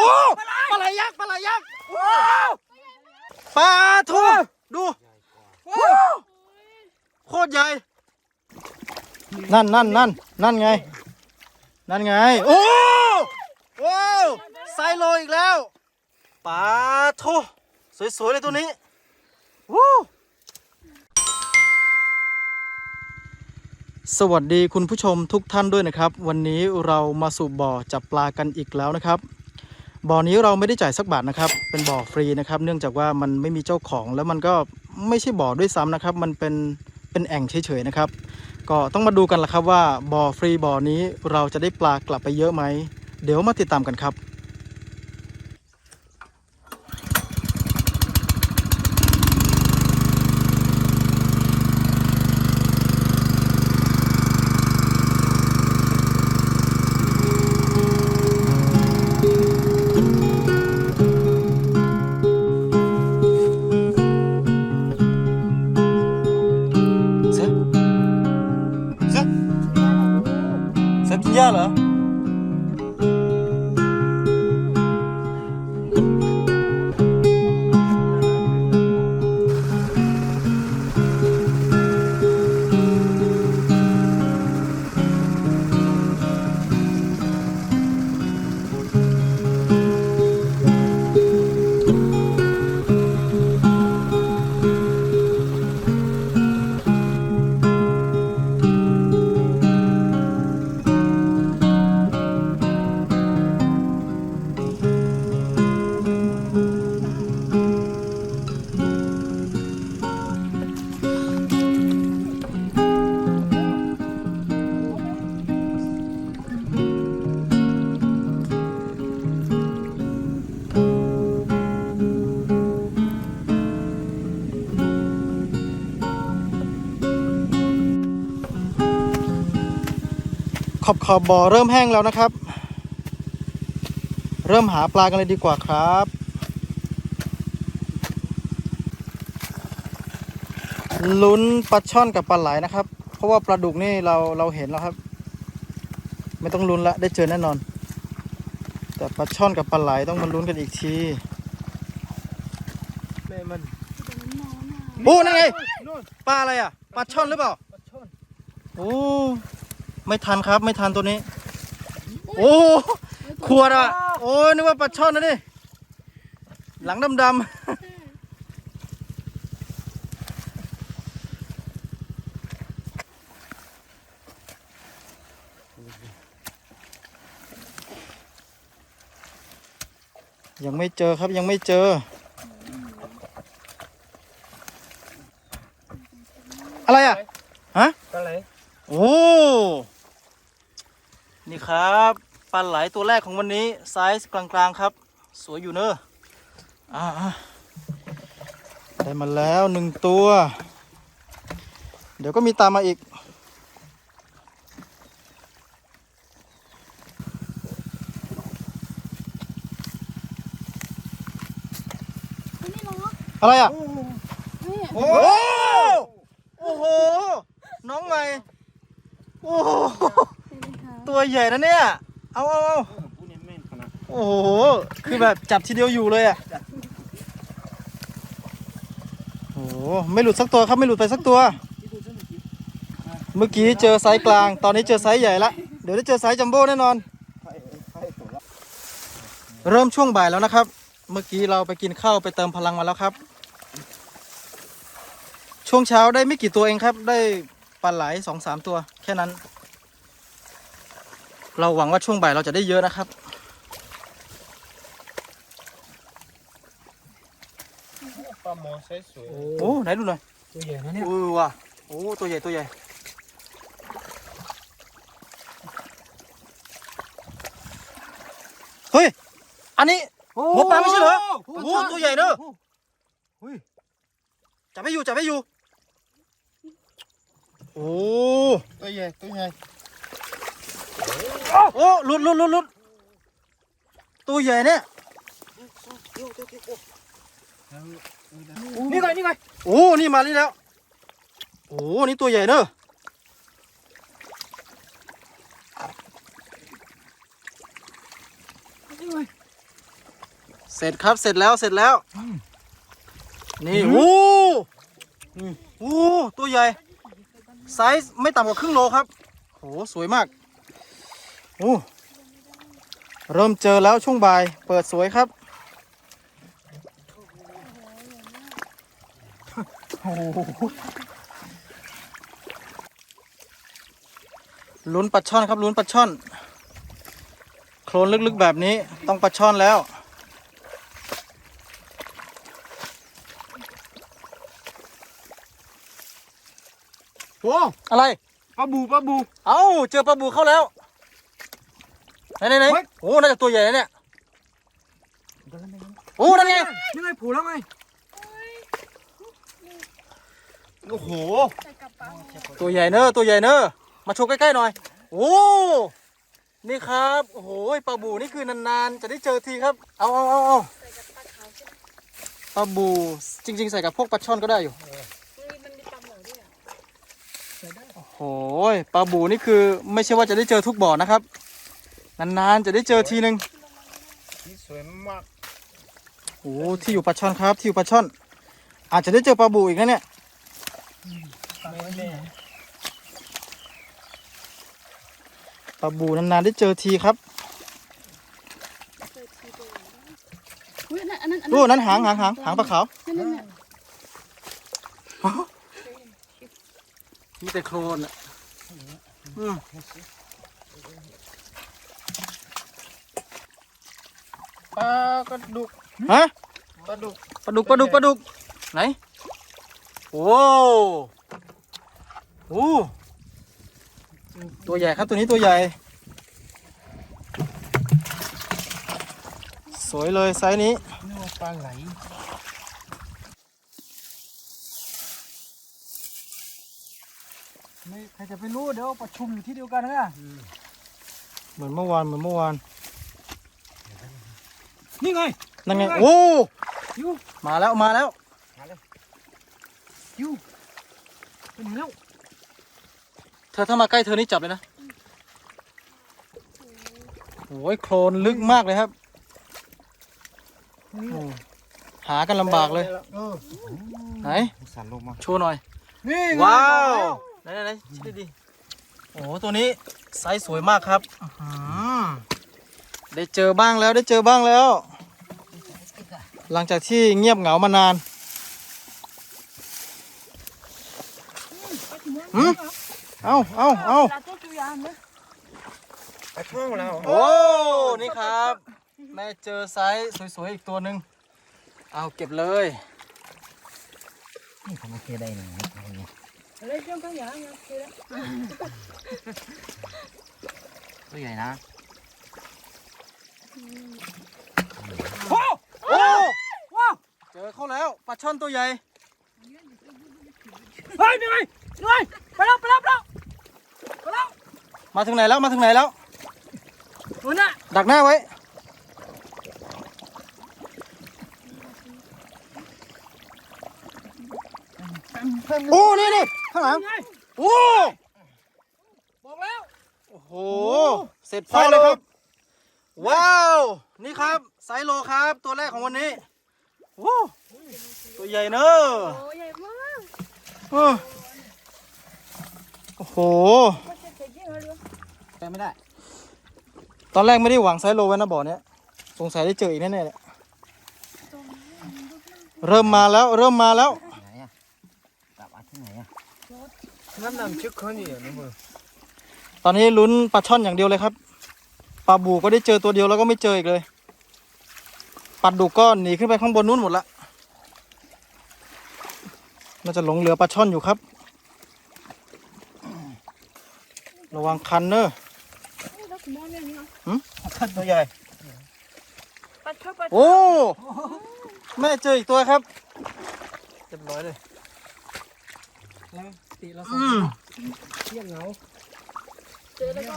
โอ้ปลาไหลยักษ์ปลาไหลยักษ์ปลาทูดูโคตรใหญ่ นั่นนั่นนั่นนั่นไง นั่นไง โอ้ว้าวไซโลอีกแล้วปลาทูสวยๆเลยตัวนี้วู้สวัสดีคุณผู้ชมทุกท่านด้วยนะครับ วันนี้เรามาสู่บ่อจับปลากันอีกแล้วนะครับ บ่อนี้เราไม่ได้จ่ายสักบาทนะครับ เป็นบ่อฟรีนะครับ เนื่องจากว่ามันไม่มีเจ้าของ แล้วมันก็ไม่ใช่บ่อด้วยซ้ำนะครับ มันเป็นเป็นแอ่งเฉยๆนะครับ ก็ต้องมาดูกันละครับว่าบ่อฟรีบ่อนี้เราจะได้ปลากลับไปเยอะไหม เดี๋ยวมาติดตามกันครับ อบขอบบ่อเริ่มแห้งแล้วนะครับ เริ่มหาปลากันเลยดีกว่าครับลุ้นปลาช่อนกับปลาไหลนะครับ เพราะว่าปลาดุกนี่เราเราเห็นแล้วครับ ไม่ต้องลุ้นละได้เจอแน่นอน แต่ปลาช่อนกับปลาไหลต้องมาลุ้นกันอีกทีแม่มันโอ้นั่นไงปลาอะไรอะปลาช่อนหรือเปล่าโอ้ ไม่ทันครับ ไม่ทันตัวนี้ โอ้ขวดอะ โอ้นึกว่าปลาช่อนนะนี่หลังดำๆยังไม่เจอครับยังไม่เจอ อะไรอะ ปลาไหล โอ้ นี่ ครับปลาไหลตัวแรกของวันนี้ไซส์กลางๆครับ สวยอยู่เนอะอ่าๆได้มาแล้วหนึ่งตัว เดี๋ยวก็มีตามมาอีกนี่น้องอะไรอะนี่โอ้โอ้โห น้องใหม่ โอ้โห ตัวใหญ่นะเนี่ย เอาเอาเอาโอ้โห คือแบบจับทีเดียวอยู่เลยอะ โอ้โห ไม่หลุดสักตัวครับ ไม่หลุดไปสักตัว เมื่อกี้เจอไซส์กลาง ตอนนี้เจอไซส์ใหญ่ละ เดี๋ยวได้เจอไซส์จัมโบ้แน่นอน เริ่มช่วงบ่ายแล้วนะครับ เมื่อกี้เราไปกินข้าวไปเติมพลังมาแล้วครับ ช่วงเช้าได้ไม่กี่ตัวเองครับ ได้ปลาไหลสองสามตัวแค่นั้น เราหวังว่าช่วงบ่ายเราจะได้เยอะนะครับ ปลาหมอไซส์สวยโอ้ไหนดูหน่อยตัวใหญ่นะเนี่ยเออว่ะโอ้ตัวใหญ่ตัวใหญ่เฮ้ยอันนี้หัวปลาไม่ใช่เหรอโอ้โหตัวใหญ่เนอะเฮ้ยจับไม่อยู่จับไม่อยู่โอ้ตัวใหญ่ตัวใหญ่ โอ้หลุดหลุดหลุดหลุดตัวใหญ่เนี่ยนี่ไงนี่ไงโอ้นี่มานี่แล้ว โอ้นี่ตัวใหญ่เนอะเสร็จครับเสร็จแล้วเสร็จแล้ว นี่โอ้โหตัวใหญ่ไซส์ไม่ต่ำกว่าครึ่งโลครับโหสวยมาก โอ้เริ่มเจอแล้วช่วงบ่าย เปิดสวยครับ โอ้โหลุ้นปลาช่อนครับลุ้นปลาช่อน โคลนลึกๆแบบนี้ต้องปลาช่อนแล้ว โอ้อะไรปลาบูปลาบู เอ้า เจอปลาบูเข้าแล้ว ไหนไหนไหนเฮ้ย โอ้น่าจะตัวใหญ่นะเนี่ยโอ้นั่นไงนี่ไงผูแล้วไงโอ้โห ใส่กระเป๋าตัวใหญ่เนอะตัวใหญ่เนอะมาโชว์ใกล้ๆหน่อย โอ้นี่ครับโอ้โหปลาบูนี่คือนานๆจะได้เจอทีครับเอาเอาเอาเอาใส่กับปลาขาวใช่ไหมปลาบูจริง ๆ ใส่กับพวกปลาช่อนก็ได้อยู่เฮ้ยมันมีปลาหมอด้วยอะโอ้โหปลาบูนี่คือไม่ใช่ว่าจะได้เจอทุกบ่อนะครับ นานๆจะได้เจอทีนึงนี่สวยมากโอ้ที่อยู่ปลาช่อนครับ ที่อยู่ปลาช่อน อาจจะได้เจอปลาบูอีกนะเนี่ยปลาบูนานๆได้เจอทีครับเจอทีตัวใหญ่มากอุ้ยอันนั้นอันนั้นอันดูนั้นหางหางหางหางปลาขาวนั่นนั่นน่ะมีแต่โคลนอะอืม ปลากระดุกฮะปลาดุกปลาดุกปลาดุกปลาดุกไหนโอ้โหตัวใหญ่ครับตัวนี้ตัวใหญ่ สวยเลยไซส์นี้นี่ว่าปลาไหลไม่ใครจะไปรู้เดี๋ยวประชุมอยู่ที่เดียวกันนะเหมือนเมื่อวานเหมือนเมื่อวาน นี่ไงนั่นไงนั่นไงโอ้ยูมาแล้วมาแล้วยูเป็นแล้วเธอถ้ามาใกล้เธอนี่จับเลยนะโอ้ยโคลนลึกมากเลยครับโอ้หากันลำบากเลยเออไหนสั่นลงมาโชว์หน่อยนี่ไงว้าวบอกไหนไหนไหนชี้ดีๆโอ้โหตัวนี้ไซส์สวยมากครับอื้อหือได้เจอบ้างแล้วได้เจอบ้างแล้ว หลังจากที่เงียบเหงามานานหืมเอาเอาเอาปลาตัวจุยานเลยปลาช่องเราโอ้ นี่ครับ แม่เจอไซส์สวยๆ อีกตัวหนึ่ง เอาเก็บเลย นี่ทำไมเคได้หนึ่งอะไรเจ้าก็อย่างเงี้ยคือแล้วตัวใหญ่นะ โอ้ว้าวเจ อเขาแล้วปลาช่อนตัวใหญ่เฮ้ยนี่ไงนี่ไงไปแล้วไปแล้วไปแล้วไปแล้วมาถึงไหนแล้วมาถึงไหนแล้วนู่นน่ะดักหน้าไว้โอ้นี่นี่ข้างหลังนี่ไงโอ้บอกแล้วโอ้โหเสร็จพ่อเลยครับ ว้าว นี่ครับไซส์โลครับตัวแรกของวันนี้ โอ้ตัวใหญ่เนอะโอ้ใหญ่มากเออโอ้โหมันจะเจ๋งจริงเลยไปไม่ได้ ตอนแรกไม่ได้หวังไซส์โลไว้นะบ่อเนี้ยสงสัยได้เจออีกแน่ๆเลยเริ่มมาแล้วเริ่มมาแล้วไหนอะกลับมาที่ไหนอะนั่นน้ำชึกเขานี่นะมึงตอนนี้ลุ้นปลาช่อนอย่างเดียวเลยครับปลาบูก็ได้เจอตัวเดียวแล้วก็ไม่เจออีกเลย ปลาดุกก็หนีขึ้นไปข้างบนนู้นหมดละน่าจะหลงเหลือปลาช่อนอยู่ครับ ระวังคันเนอะแล้วคุณมองเนี่ยนี่เนาะท่านตัวใหญ่ปลาชอบปลาโอ้แม่เจออีกตัวครับเรียบร้อยเลยแล้วตีเราสออืงมเที่ยงเหงาเจอแล้วก็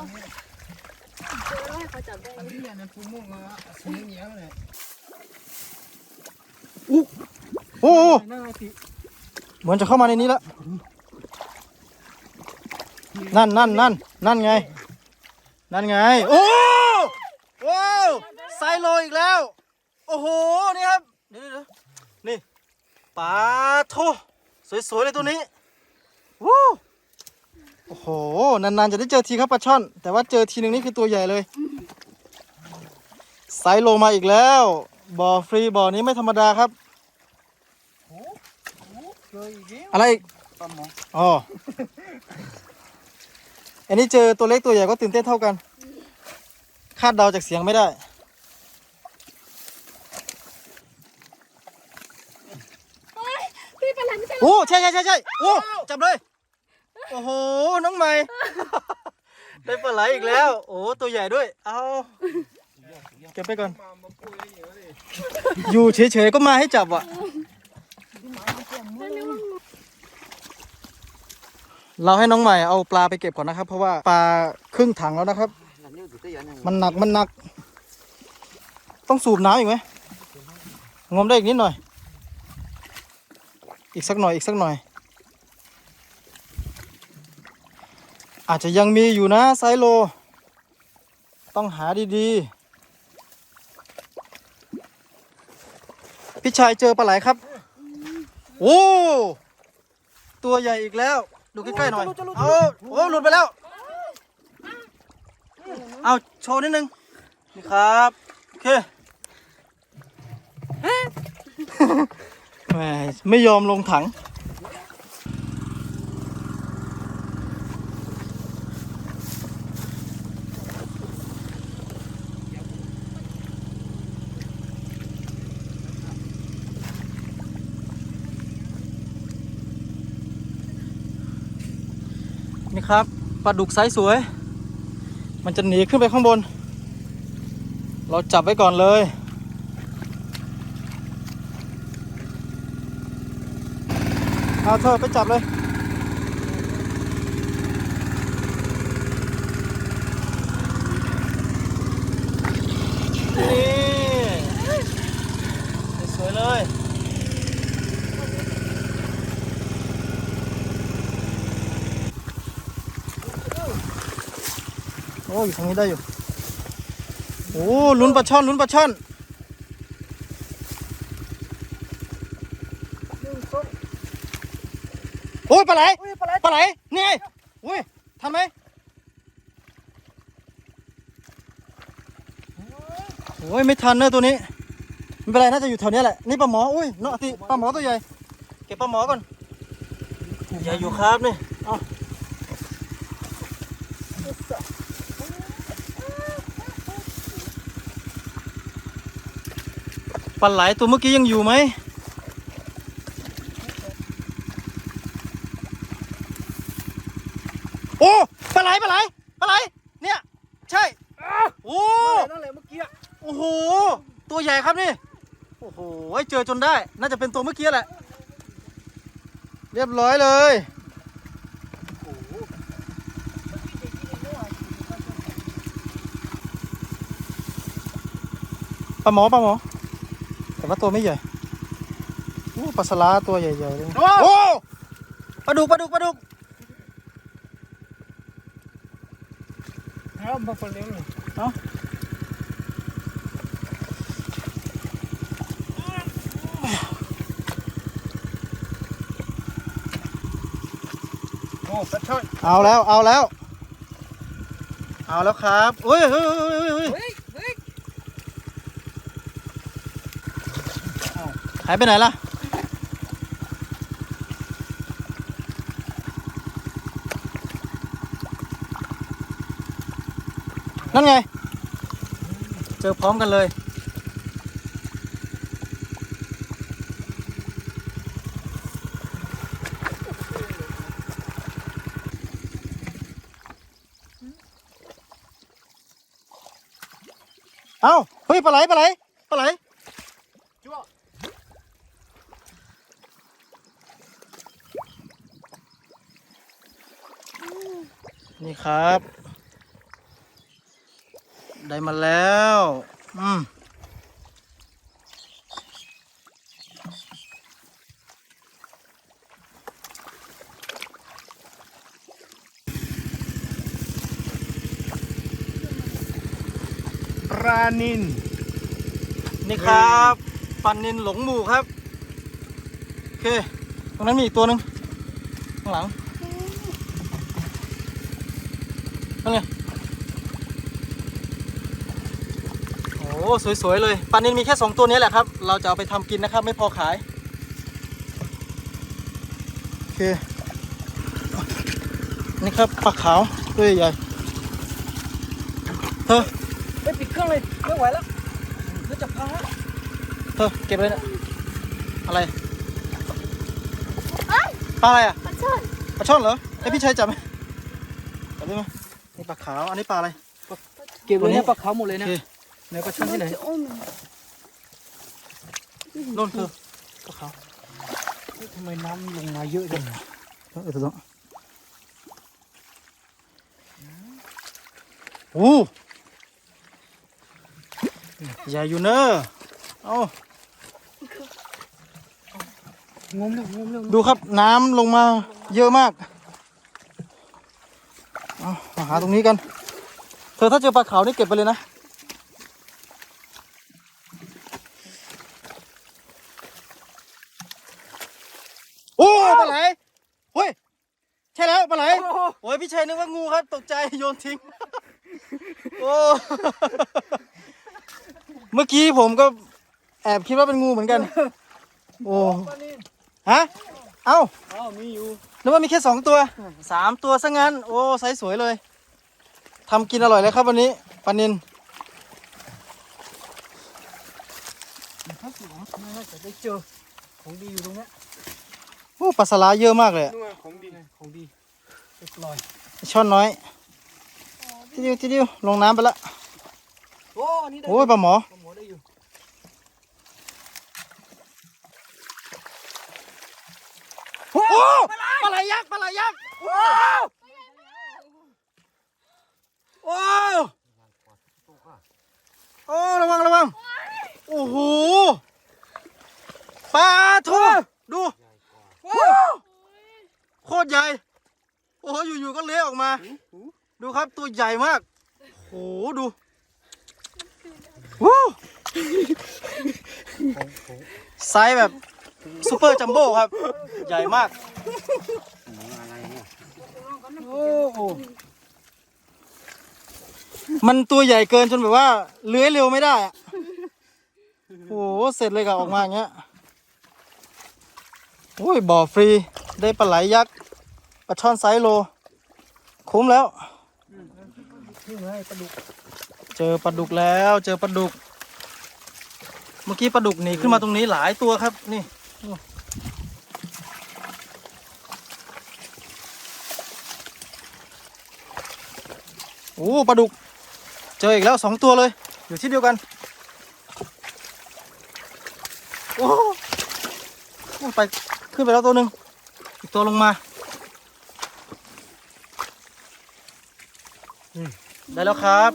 เจอแล้วให้เขาจับได้อันนี้อันนั้นฟูม่วงอะสีเหนียวเนี่ย โอ้นั่นไงตีเหมือนจะเข้ามาในนี้แล้ว นั่นนั่นนั่นนั่นไง นั่นไง โอ้ว้าวไซโลอีกแล้ว โอ้โห นี่ครับ เดี๋ยวเดี๋ยวนี่ปลาโทสวยๆเลยตัวนี้วู้โอ้โห นานๆ จะได้เจอทีครับปลาช่อน แต่ว่าเจอทีหนึ่งนี่คือตัวใหญ่เลย ไซโลมาอีกแล้ว บ่อฟรีบ่อนี้ไม่ธรรมดาครับ เจออีกแล้วอะไรอีกปลาหมออ๋อ อันนี้เจอตัวเล็กตัวใหญ่ก็ตื่นเต้นเท่ากัน คาดเดาจากเสียงไม่ได้ เฮ้ยพี่เป็นไรไม่ใช่เหรอโอ้ใช่ใช่ใช่ใช่โอ้จับเลย โอ้โห น้องใหม่ ได้ปลาไหลอีกแล้ว โอ้ตัวใหญ่ด้วย เอา เก็บไปก่อน อยู่เฉยๆก็มาให้จับอะ เราให้น้องใหม่เอาปลาไปเก็บก่อนนะครับ เพราะว่าปลาครึ่งถังแล้วนะครับ มันหนักมันหนัก ต้องสูบน้ำอีกไหมงมได้อีกนิดหน่อย อีกสักหน่อยอีกสักหน่อย อาจจะยังมีอยู่นะไซโล ต้องหาดีๆ ชายเจอปลาไหลครับโอ้ตัวใหญ่อีกแล้ว ดูใกล้ๆหน่อยเอาโอ้หลุดไปแล้ว เอาโชว์นิดนึง นี่ครับ โอเคแหมไม่ยอมลงถัง นี่ครับปลาดุกไซส์สวย มันจะหนีขึ้นไปข้างบน เราจับไว้ก่อนเลย เอาเธอไปจับเลย นี่สวยๆเลย โอ้ยอยู่ทางนี้ได้อยู่ โอ้ลุ้นปลาช่อนลุ้นปลาช่อนโอ้ยปลาไหลปลาไหลนี่ไงอุ้ยทันไหมโอ้ยไม่ทันเนอะตัวนี้ไม่เป็นไรน่าจะอยู่แถวเนี้ยแหละนี่ปลาหมออุ้ยเนาะติปลาหมอตัวใหญ่เก็บปลาหมอก่อนใหญ่อยู่ครับนี่เอา ปลาไหลตัวเมื่อกี้ยังอยู่ไหมโอ้ปลาไหลปลาไหลปลาไหลเนี่ย ใช่โอ้นั่นแหละเมื่อกี้โอ้โหตัวใหญ่ครับนี่โอ้โหเจอจนได้ น่าจะเป็นตัวเมื่อกี้แหละ เรียบร้อยเลยปลาหมอปลาหมอ แต่ว่าตัวไม่ใหญ่โอ้ปลาสลาตัวใหญ่ๆเลยโอ้ปลาดุกปลาดุกปลาดุกแล้วมาคนเลี้ยงเลยเอ้าโอ้ปลาช่อนเอาแล้วเอาแล้ว เอาแล้วครับเฮ้ยเฮ้ยเฮ้ยเฮ้ยเฮ้ย เฮ้ยเฮ้ย หายไปไหนล่ะ นั่นไง เจอพร้อมกันเลย เอ้า เฮ้ย ปลาไหล ปลาไหล ปลาไหล ครับ ได้มาแล้ว อืมปลานิน นี่ครับปันนินหลงหมู่ครับ โอเค ตรงนั้นมีอีกตัวหนึ่งข้างหลัง นั่นไงโอ้สวยๆเลยปันนินมีแค่สองตัวนี้แหละครับ เราจะเอาไปทำกินนะครับ ไม่พอขาย โอเค นี่ครับปลาขาวตัวใหญ่เธอไม่ปิดเครื่องเลยไม่ไหวแล้วเดี๋ยวจะพังแล้วเธอเก็บเลยนะอะไรปลาอะไรอะมันเชิญปลาช่อนเหรอให้พี่ชัยจับไหมจับได้ไหมนี่ป ลาขาว อันนี้ปลาอะไร เก็บเลยตัวนี้นะปลาขาวหมดเลยโอนะเคไหนปลาช่อนที่ไหนจะอ้มโน่นเธอปลาขาวเฮ้ยทำไมน้ำลงมาเยอะจังเออเออตัวโอ้ใหญ่อยู่เนอะเอ้างมแล้วงมแล้วดูครับน้ำลงมาเยอะมาก เอามาหาตรงนี้กัน เธอถ้าเจอปลาขาวนี่เก็บไปเลยนะ โอ้ปลาไหลเฮ้ย ใช่แล้วปลาไหลโอ้ยพี่ชัยนึกว่างูครับ ตกใจโยนทิ้ง โอ้ เมื่อกี้ผมก็แอบคิดว่าเป็นงูเหมือนกัน โอ้ ฮะ เอ้าอ้าวมีอยู่นึกว่ามีแค่สองตัวสามตัวซะงั้น โอ้ไซส์สวยเลยทำกินอร่อยเลยครับวันนี้ปลานินถ้าสูงน่าจะได้เจอของดีอยู่ตรงเนี้ยโอ้ปลาสลาเยอะมากเลยอะนู่นไงของดีของดีไปปล่อยช่อนน้อยทีเดียวทีเดียวลงน้ำไปละโอ้อันนี้ได้โอ้ยปลาหมอ ปลาหมอได้อยู่ โอ้ปลา ไหลยักษ์ปลาไหลยักษ์โอ้โอ้โอ้ระวังระวังโอ้โหปลาทูดูโอ้โคตรใหญ่ โอ้โหอยู่ๆก็เลื้อยออกมา ดูครับตัวใหญ่มากโอ้โหดูวู้ไซส์แบบซูเปอร์จัมโบ้ครับ ใหญ่มาก โอ้โหมันตัวใหญ่เกินจนแบบว่าเลื้อยเร็วไม่ได้อะโอ้โหเสร็จเลยกับออกมาอย่างเงี้ยโอ้ยบ่อฟรีได้ปลาไหลยักษ์ปลาช่อนไซส์โล คุ้มแล้วเจอปลาดุกแล้ว เจอปลาดุก เมื่อกี้ปลาดุกหนีขึ้นมาตรงนี้หลายตัวครับนี่ โอ้ปลาดุก เจออีกแล้วสองตัวเลย อยู่ที่เดียวกัน โอ้ไปขึ้นไปแล้วตัวหนึ่งอีกตัวลงมา ได้แล้วครับ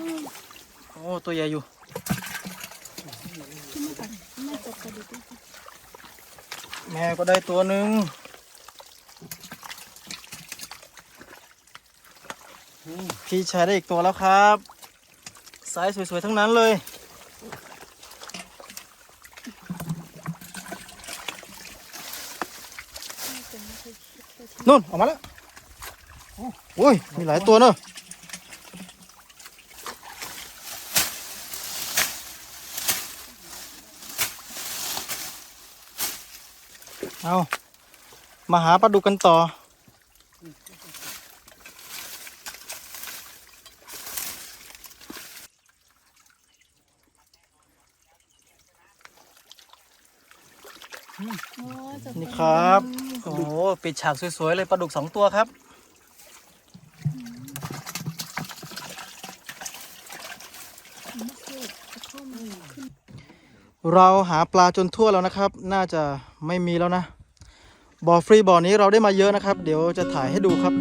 โอ้ตัวใหญ่อยู่แม่ก็ได้ตัวหนึ่ง พี่ชายได้อีกตัวแล้วครับสายสวยๆทั้งนั้นเลย นู่นออกมาแล้วโอ้ยมีหลายตัวเนอะเอามาหาปลาดุกกันต่อ โอ้ยจะ นี่ครับ โอ้โห ปิดฉากสวยๆเลยปลาดุกสองตัวครับ เราหาปลาจนทั่วแล้วนะครับ น่าจะไม่มีแล้วนะบ่อฟรีบ่อนี้เราได้มาเยอะนะครับ เดี๋ยวจะถ่ายให้ดูครับ